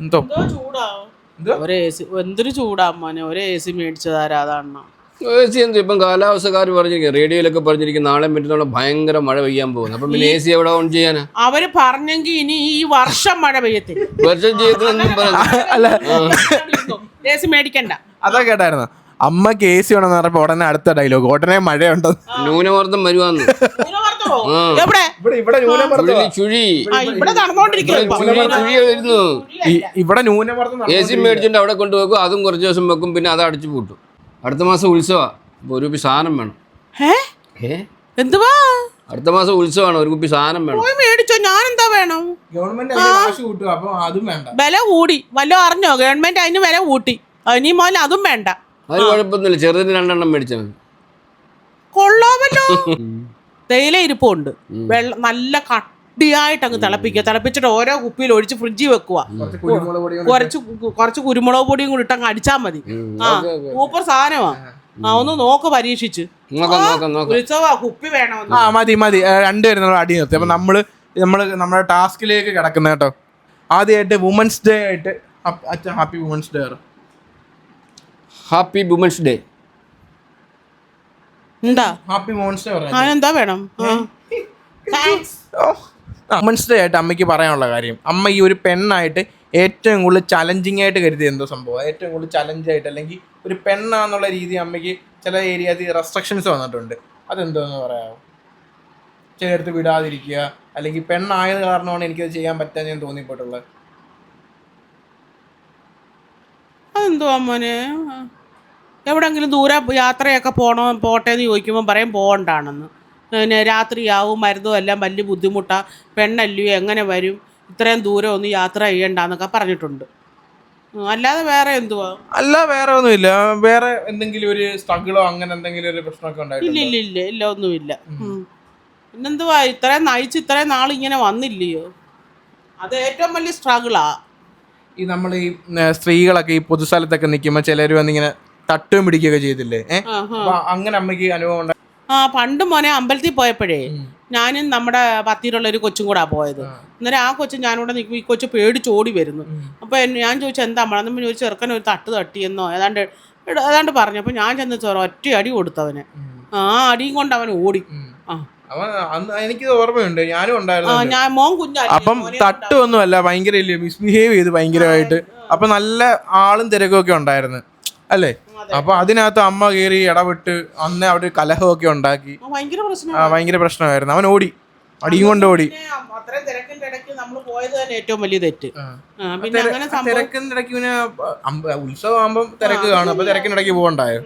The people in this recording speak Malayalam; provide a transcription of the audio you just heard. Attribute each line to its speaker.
Speaker 1: എന്തോ?
Speaker 2: എന്തൊരു ചൂടാ മോനെ ഒരു എ സി മേടിച്ചു തരാതാണ്
Speaker 3: എ സി എന്ത്? ഇപ്പം കാലാവസ്ഥക്കാർ പറഞ്ഞിരിക്കും റേഡിയോയിലൊക്കെ പറഞ്ഞിരിക്കും നാളെ മറ്റന്നാളും ഭയങ്കര മഴ പെയ്യാൻ പോകുന്നു. അപ്പം പിന്നെ എ സി എവിടെ ഓൺ ചെയ്യാനാ?
Speaker 2: അവർ പറഞ്ഞെങ്കിൽ ഇനി ഈ വർഷം മഴ പെയ്യത്തില്ല.
Speaker 3: വർഷം ചെയ്യത്തില്ല പറഞ്ഞു
Speaker 1: അല്ല
Speaker 2: എ സി മേടിക്കണ്ട.
Speaker 1: അതാ കേട്ടായിരുന്നു? അമ്മയ്ക്ക് എ സി വേണമെന്ന് പറഞ്ഞപ്പോ ഉടനെ അടുത്ത ഡയലോഗ് ഉടനെ മഴയുണ്ടോ
Speaker 3: ന്യൂനമർദ്ദം വരുവാന്ന്.
Speaker 2: ന്യൂനമർദ്ദമോ? എവിടെ?
Speaker 1: ഇവിടെ ഇവിടെ ന്യൂനമർദ്ദം
Speaker 3: ചുഴി ചുഴി.
Speaker 2: ആ ഇവിടെ നടന്നോണ്ടിരിക്കുന്നു ഇപ്പൊ.
Speaker 3: ചുഴി ചുഴി വരുന്നു.
Speaker 1: ഈ- ഇവിടെ ന്യൂനമർദ്ദം
Speaker 3: എ സി മേടിച്ചിട്ട് അവിടെ കൊണ്ടുവെക്കും അതും കുറച്ച് ദിവസം വെക്കും പിന്നെ അത് അടിച്ചു പൂട്ടും. അടുത്ത മാസം ഉത്സവമാണ് അപ്പോൾ ഒരു കുപ്പി സാധനം വേണം.
Speaker 2: ഏ?
Speaker 3: ഏ?
Speaker 2: എന്തുവാ?
Speaker 3: അടുത്ത മാസം ഉത്സവമാണ് ഒരു കുപ്പി സാധനം വേണം.
Speaker 2: പോയി മേടിച്ചോ ഞാൻ എന്താ വേണം?
Speaker 1: ഗവൺമെന്റ് കാശ് കൂട്ടും അപ്പൊ അതും വേണ്ട.
Speaker 2: വില കൂടി. വല്ലോ അറിഞ്ഞോ? ഗവൺമെന്റ് അതിന് വില കൂട്ടി. അതിനി മോലെ അതും വേണ്ട.
Speaker 3: അത് കുഴപ്പമൊന്നുമില്ല. ചെറുതിന് രണ്ടെണ്ണം മേടിച്ചാൽ മതി.
Speaker 2: കൊള്ളാമല്ലോ. തേയില ഇരിപ്പുണ്ട്. വെള്ളം നല്ല കട്ടിയായിട്ട് അങ്ങ് തിളപ്പിക്കുക. തിളപ്പിച്ചിട്ട് ഓരോ കുപ്പിയിൽ ഒഴിച്ച് ഫ്രിഡ്ജിൽ വെക്കുക.
Speaker 1: കുറച്ച്
Speaker 2: കുറച്ച് കുറച്ച് കുരുമുളക് പൊടിയും കൂടി ഇട്ടങ്ങ് അടിച്ചാൽ മതി. ആ. സൂപ്പർ സാധനമാ. ആ ഒന്ന് നോക്ക് പരീക്ഷിച്ച്. ഉത്സവ കുപ്പി വേണം
Speaker 1: ആ മതി മതി. രണ്ടുപേരും നമ്മൾ അടി നിർത്തി. അപ്പൊ നമ്മൾ നമ്മൾ നമ്മുടെ ടാസ്കിലേക്ക് കിടക്കുന്ന കേട്ടോ. ആദ്യമായിട്ട് വുമൻസ് ഡേ ആയിട്ട് അച്ഛൻ happy women's day
Speaker 3: happy women's day
Speaker 2: എന്താ?
Speaker 1: ഹാപ്പി വുമൻസ് ഡേ പറയാം.
Speaker 2: അതിനെന്താ വേണം.
Speaker 1: വുമൻസ് ഡേ ആയിട്ട് അമ്മയ്ക്ക് പറയാനുള്ള കാര്യം. അമ്മ ഈ ഒരു പെണ്ണായിട്ട് ഏറ്റവും കൂടുതൽ ചലഞ്ചിങ് ആയിട്ട് കരുതിയ എന്തോ സംഭവം? ഏറ്റവും കൂടുതൽ ചലഞ്ച് ആയിട്ട് അല്ലെങ്കിൽ ഒരു പെണ്ണാന്നുള്ള രീതി അമ്മയ്ക്ക് ചില ഏരിയയിൽ റെസ്ട്രിക്ഷൻസ് വന്നിട്ടുണ്ട്. അതെന്തോന്ന് പറയാമോ ചിലയിടത്ത് വിടാതിരിക്കുക. അല്ലെങ്കിൽ പെണ്ണായത് കാരണമാണ് എനിക്കത് ചെയ്യാൻ പറ്റാൻ ഞാൻ തോന്നിപ്പോയിട്ടുള്ളത്.
Speaker 2: അതെന്തുവാ മോനെ? എവിടെങ്കിലും ദൂരെ യാത്രയൊക്കെ പോകണോ പോട്ടെ എന്ന് ചോദിക്കുമ്പോൾ പറയും പോകണ്ടാണെന്ന് പിന്നെ രാത്രിയാവും മരുന്നും എല്ലാം വലിയ ബുദ്ധിമുട്ടാണ് പെണ്ണല്ലയോ എങ്ങനെ വരും? ഇത്രയും ദൂരം ഒന്നും യാത്ര ചെയ്യണ്ടെന്നൊക്കെ പറഞ്ഞിട്ടുണ്ട്. അല്ലാതെ വേറെ എന്തുവാ?
Speaker 1: അല്ല വേറെ ഒന്നുമില്ല. വേറെ എന്തെങ്കിലും ഒരു സ്ട്രഗിളോ അങ്ങനെ എന്തെങ്കിലും ഒരു പ്രശ്നമൊക്കെ
Speaker 2: ഇല്ല ഇല്ല ഇല്ല ഇല്ല ഒന്നുമില്ല. പിന്നെന്തുവാ? ഇത്രയും നയിച്ച് ഇത്രയും നാൾ ഇങ്ങനെ വന്നില്ലയോ? അത് ഏറ്റവും വലിയ സ്ട്രഗിളാ.
Speaker 1: ഈ നമ്മൾ ഈ സ്ത്രീകളൊക്കെ ഈ പൊതുസ്ഥലത്തൊക്കെ നിൽക്കുമ്പോൾ ചിലർ വന്നിങ്ങനെ തട്ടും പിടിക്കുകയൊക്കെ ചെയ്തില്ലേ? ഏഹ് അപ്പൊ അങ്ങനെ അമ്മയ്ക്ക് അനുഭവം ഉണ്ടായി.
Speaker 2: ആ പണ്ട് മോനെ അമ്പലത്തിൽ പോയപ്പോഴേ ഞാനും നമ്മുടെ പത്തിയിലുള്ള ഒരു കൊച്ചും കൂടാ പോയത്. അന്നേരം ആ കൊച്ചു ഞാനിവിടെ നിൽക്കും ഈ കൊച്ചു പേടിച്ചോടി വരുന്നു. അപ്പോൾ ഞാൻ ചോദിച്ചു എന്താ അമ്മ? ഒരു ചെറുക്കൻ ഒരു തട്ട് തട്ടിയെന്നോ ഏതാണ്ട് ഏതാണ്ട് പറഞ്ഞു. അപ്പോൾ ഞാൻ ചെന്ന് ചോറ ഒറ്റ അടി കൊടുത്തവന് ആ അടിയും കൊണ്ട് അവൻ ഓടി. ആ.
Speaker 1: അവൻ അന്ന് എനിക്ക് ഓർമ്മയുണ്ട്. ഞാനും
Speaker 2: ആ,
Speaker 1: ഉണ്ടായിരുന്നു
Speaker 2: ഞാൻ മോൻ കുഞ്ഞായിരുന്നു.
Speaker 1: അപ്പം തട്ടുമൊന്നുമല്ല ഭയങ്കര ഭയങ്കര മിസ്ബിഹേവ് ചെയ്ത് ഭയങ്കരമായിട്ട്. അപ്പൊ നല്ല ആളും തിരക്കും ഒക്കെ ഉണ്ടായിരുന്നു. അല്ലേ? അപ്പൊ അതിനകത്ത് അമ്മ കയറി ഇടപെട്ട് അന്ന് അവിടെ കലഹമൊക്കെ ഉണ്ടാക്കി.
Speaker 2: ഭയങ്കര പ്രശ്നം
Speaker 1: ആ, ഭയങ്കര പ്രശ്നമായിരുന്നു. അവൻ ഓടി. അടിയും കൊണ്ട് ഓടി. ആ,
Speaker 2: പിന്നെ അങ്ങനെ സംഭവം
Speaker 1: തിരക്കിന്റെ ഇടയ്ക്ക് ഉത്സവം ആകുമ്പോൾ തിരക്ക് കാണും. അപ്പൊ തിരക്കിനിടയ്ക്ക് ഇടയ്ക്ക് പോകണ്ടായോ?